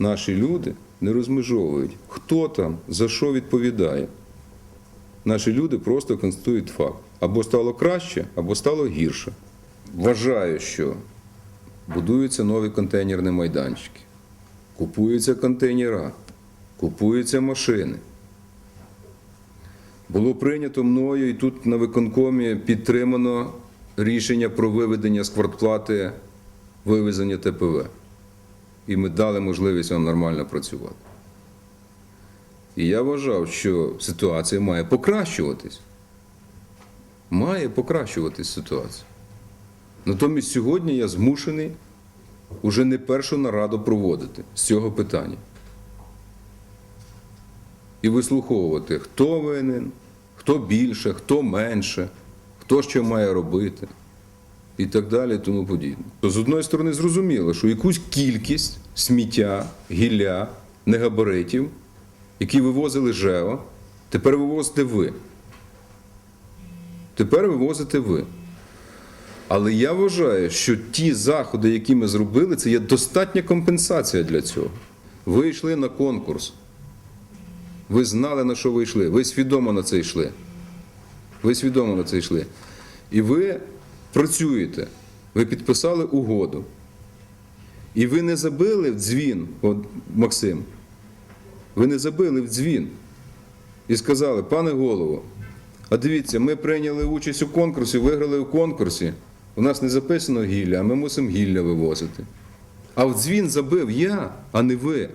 наші люди не розмежовують, хто там за що відповідає. Наші люди просто констатують факт. Або стало краще, або стало гірше. Вважаю, що будуються нові контейнерні майданчики, купуються контейнера, купуються машини. Було прийнято мною і тут на виконкомі підтримано рішення про виведення з квартплати вивезення ТПВ. І ми дали можливість вам нормально працювати. І я вважав, що ситуація має покращуватись. Має покращуватись ситуація. Натомість сьогодні я змушений уже не першу нараду проводити з цього питання. І вислуховувати, хто винен, хто більше, хто менше, хто що має робити і так далі, і тому подібне. То з одної сторони зрозуміло, що якусь кількість сміття, гілля, негабаритів, які вивозили ЖЕО, тепер вивозите ви. Тепер вивозите ви. Але я вважаю, що ті заходи, які ми зробили, це є достатня компенсація для цього. Ви йшли на конкурс. Ви знали, на що ви йшли. Ви свідомо на це йшли. Ви свідомо на це йшли. І ви працюєте. Ви підписали угоду. І ви не забили в дзвін, от Максим, ви не забили в дзвін і сказали, пане голово, а дивіться, ми прийняли участь у конкурсі, виграли у конкурсі. У нас не записано гілля, а ми мусимо гілля вивозити. А в дзвін забив я, а не ви.